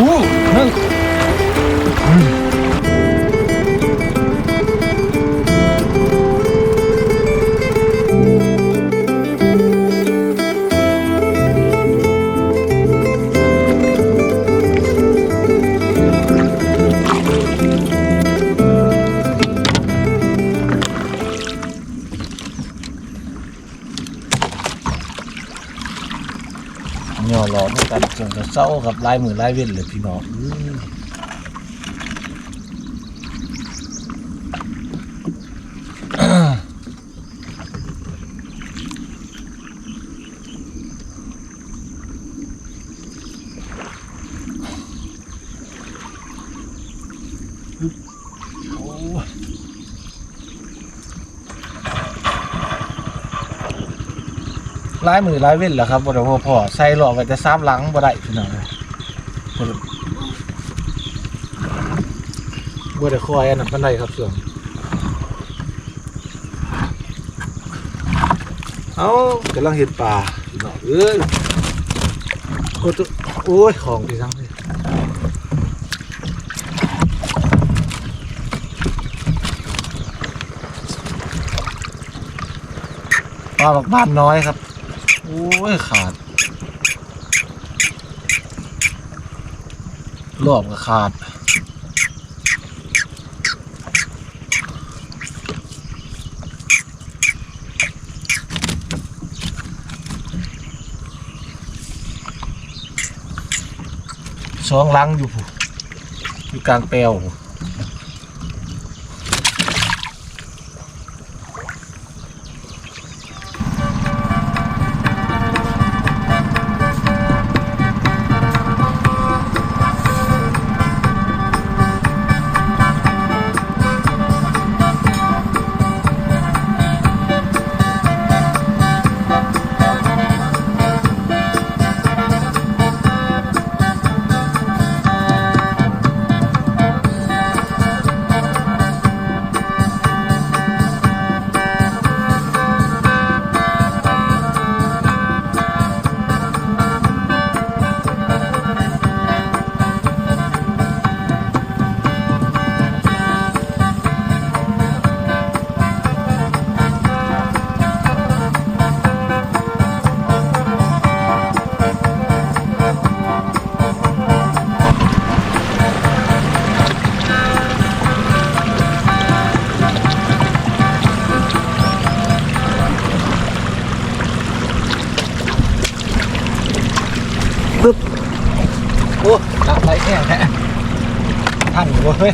อู้นึ่ง กันจนจะเศร้ากับลายมือลายเว้นเลยพี่น้องายมือลายเว้นเหรอครับบ่ได้พอพอใส่หลอกไว้แต่ซ้ำหลังบ่ได้พี่น้องบ่ได้บ่ได้คอยอันนั้นปานใดครับเสื่อมเอากำลังเห็ดปลาพี่น้องเอ้ยโอ้ตัวโอ้ยของพี่ทั้งนี่ปลาบักบ้านน้อยครับ ยขาดรอบก็ขาดสองลังอยู่ผู้อยู่กลางแปลวผู้ ปึ๊บโอ้จับไรแค่แท้ท่านหัวเฮ้ย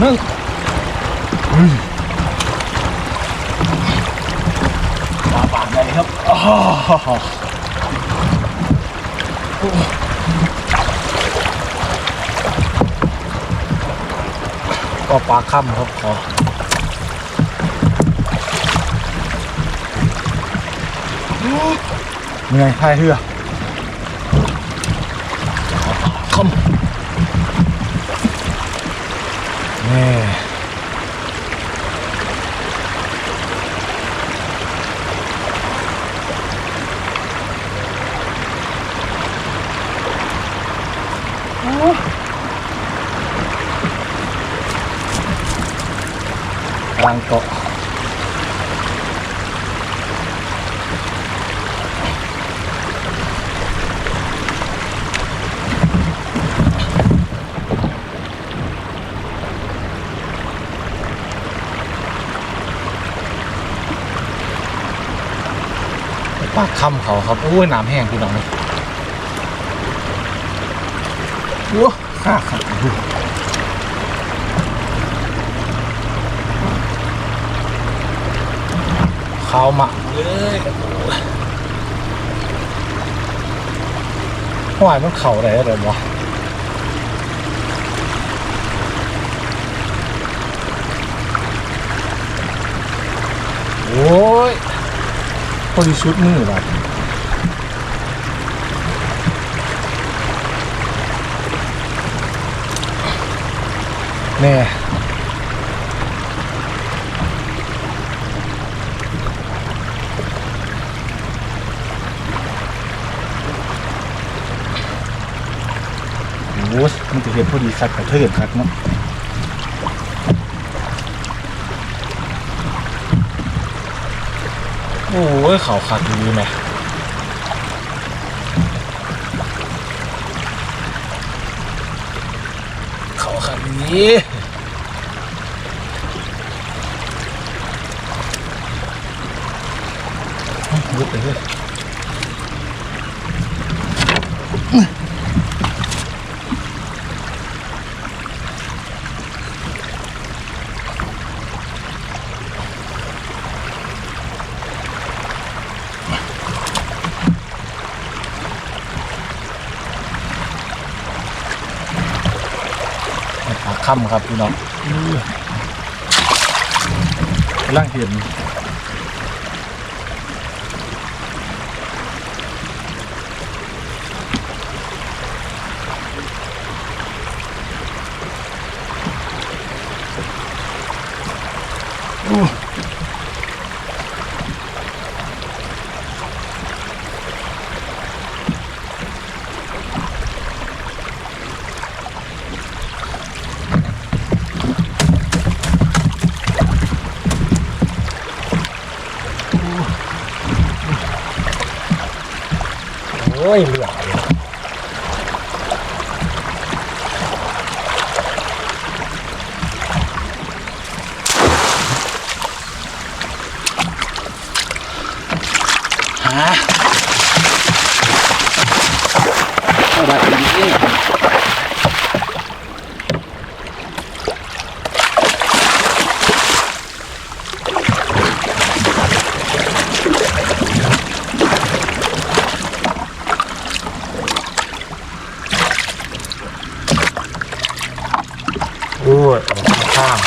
อู้นึ่งอุ้ยปลาปากใหญ่ครับอ้าวโอ้ก็ปลาค่ำครับขอเหนื่อยพายเรือค่ำ แางเกาะปากค่ำเขาครับโอ้ยน้ำแห้งพี่น้องเลยโอ้ข้าขัดดูขาวมากเลยหวายมันเข่าอะไรอะไรวะโอ้ย อดีชุดมือแบบแน่โอ้มันจะเห็นพอดีสักกระเทินคักเนาะ โอ้ยเขาขัดดีไหมเขาขัดดียุบไปเลยปาก ค่ำครับพี่น้องกำลังเห็น โอ้ยเหลือเลยฮะอะไรอีกโอ้ยออกข้าง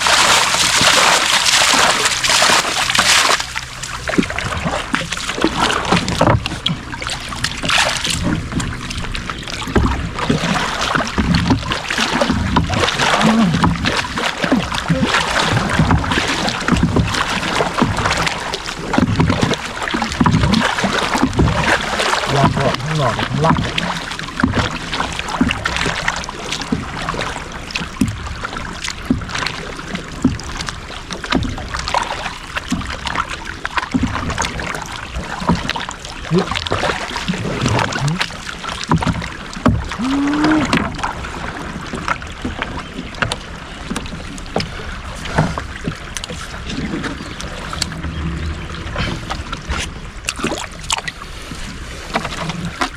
ลองก่อนข้างนอกข้างล่าง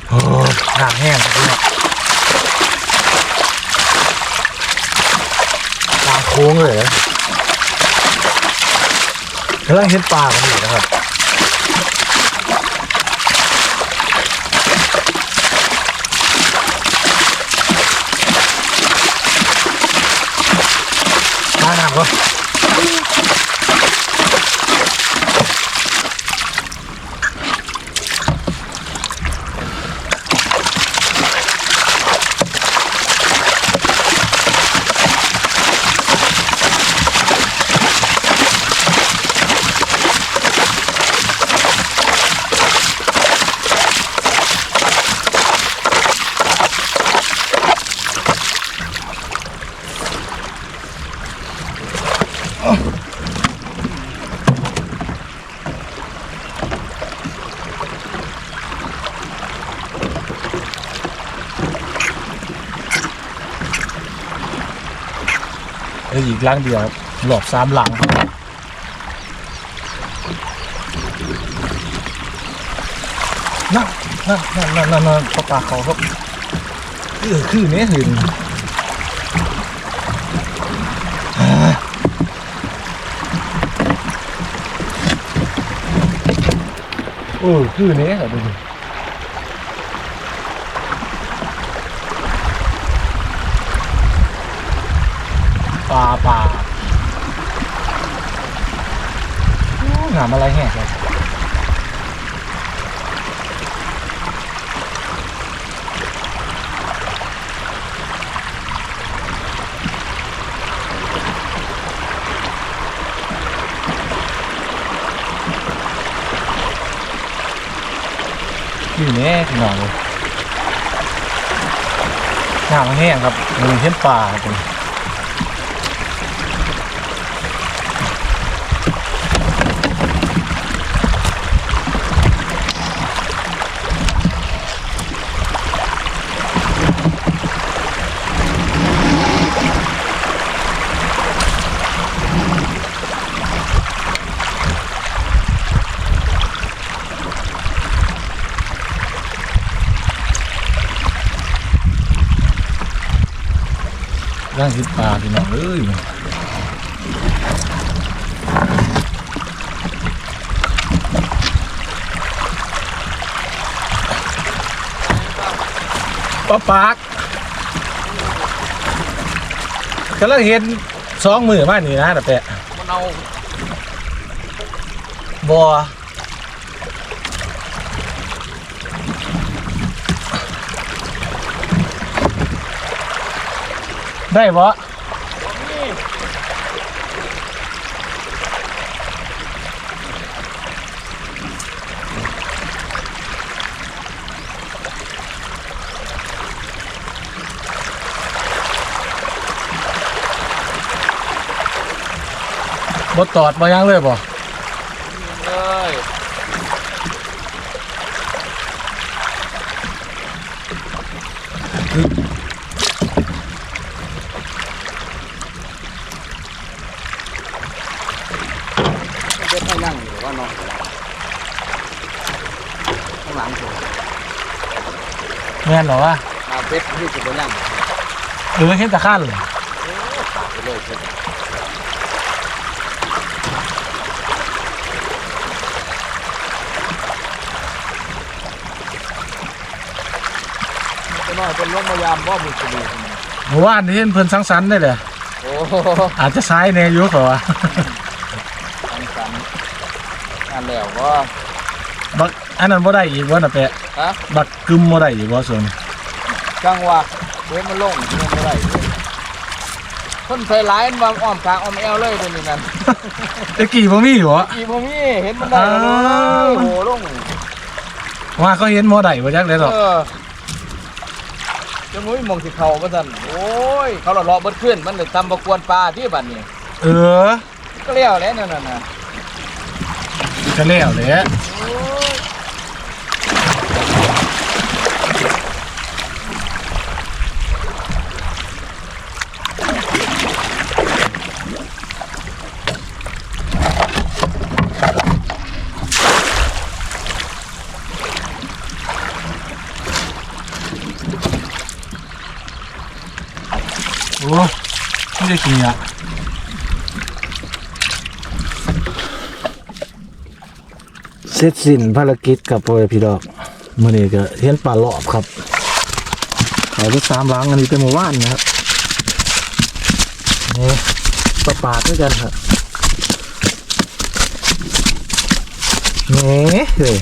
โอ้ยน้ำแห้งครับพี่น้องกลางโค้งเลยนะกำลัง เห็นปลากันอยู่นะครับมาหนักวะ กหลังเดียวหลบสามหลังนั่นนั่นนั่นนั่นนั่นปลาปลาเขาครับเออคือเนี้ยหืนเออคือเนี้ยเหรอดูดิปลาปลาโอ้งามอะไรแหกเลยอยู่แน่พี่น้องเลยหนามแห้งครับมันเห็นป่าครับางเห็นป่าพี่น้องเอ้ยปลาปากกำลังเห็นสองมือมานี่นะแต่แปะมันเอาบัว ได้บ่บ่ตอดบ่ยังเลยบ่ เลย เด็ดให้นั่งหรือว่านอนข้างหลังผม แม่นเหรอวะมาเบ็ดที่จะไปนั่งเออเห็นตะขั้นเลยไปเลยครับจะน้อยเป็นร่มมายามว่าบุษดีเมื่อวานนี่เห็นเพิ่นสังสรรค์ได้เลยโอ้โหอาจจะซ้ายแนอยู่เขาว่าอันสันอันแล้วก็บักอันนั้นบ่ได้อีกบ่น่ะแปะ ฮะบักกึมบ่ได้อีกบ่ส่วนจังว่าเว้ยมันลงมันไม่ได้คนใส่ร้ายมันว่าอ้อมกลางอ้อมแอวเลยเดี๋ยวนี้นั่นตะกี้บ่มีบ่อีพวกนี้เห็นมันได้แล้วอ้าวโอ้โหลงว่าเขาเห็นบ่ได้บ่จักเลยหรอกเออจะมุ้ยมองสิเขาก็สั่นโอ้ยเขาหล่อๆเบิดขึ้นมันเลยทำประกวนปลาที่บัดนี้เออก็เลี้ยวแล้วนั่นน่ะนะก็แล้วแหละ โอ้ย โอ้ไม่ได้กิ นอะเสร็จสิ้นภารกิจกับพ่อแม่พี่ดอกมื้อนี้ก็เห็นปลาหลอบครับเขาไปสามหลังอันนี้เป็นหมู่บ้านนะครับนี่ปลาปากด้วยกันครับนี่เลย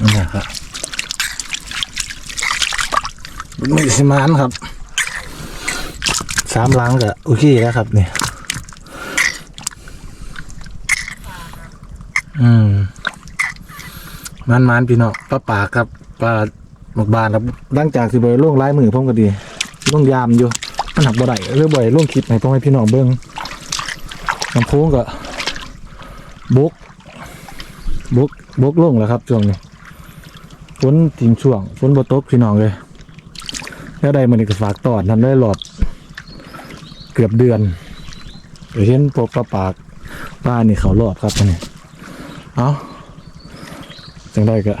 นี่นะครับ ไม่สิมานครับสามหลังก็โอเคแล้วครับเนี่ยอืมมันมันพี่น้องปลาปากครับปลาหมกบานครับหลังจากที่บริล่วงลายมือพร้อมกันดีล่วงยามอยู่มันหนักบ่ได้เรื่องบ่ได้ล่วงคลิปให้พ่อให้พี่น้องเบิ้งน้ำโพงก็บุกบุกบุกล่วงแล้วครับช่วงนี้ฝนทิ้งช่วงฝนบ่ตกพี่น้องเลย แล้วใดมันก็ฝากตอดนั้นได้หลอด เกือบเดือนเดี๋ยวเห็นพวกปลาปากป้านนี่เขารอบครับอันนี่เอาจังได้ก็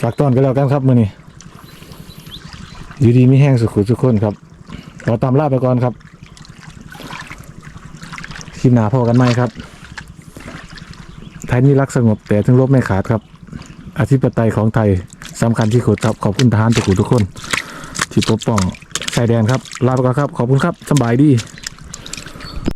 ฝากตอนก็แล้วกันครับมื้อนี้อยู่ดีไมีแห้งสุขุทุกคนครับขอตามลาไปก่อนครับคลิปหนาพอกันไหมครับไทยนี่รักสงบแต่ถึงลบไม่ขาดครับ อธิปไตยของไทยสำคัญที่สุดครับขอบคุณทหารทุกคนทุกคน ที่ปกป้องชายแดนครับ ลาไปก่อนครับ ขอบคุณครับสบายดี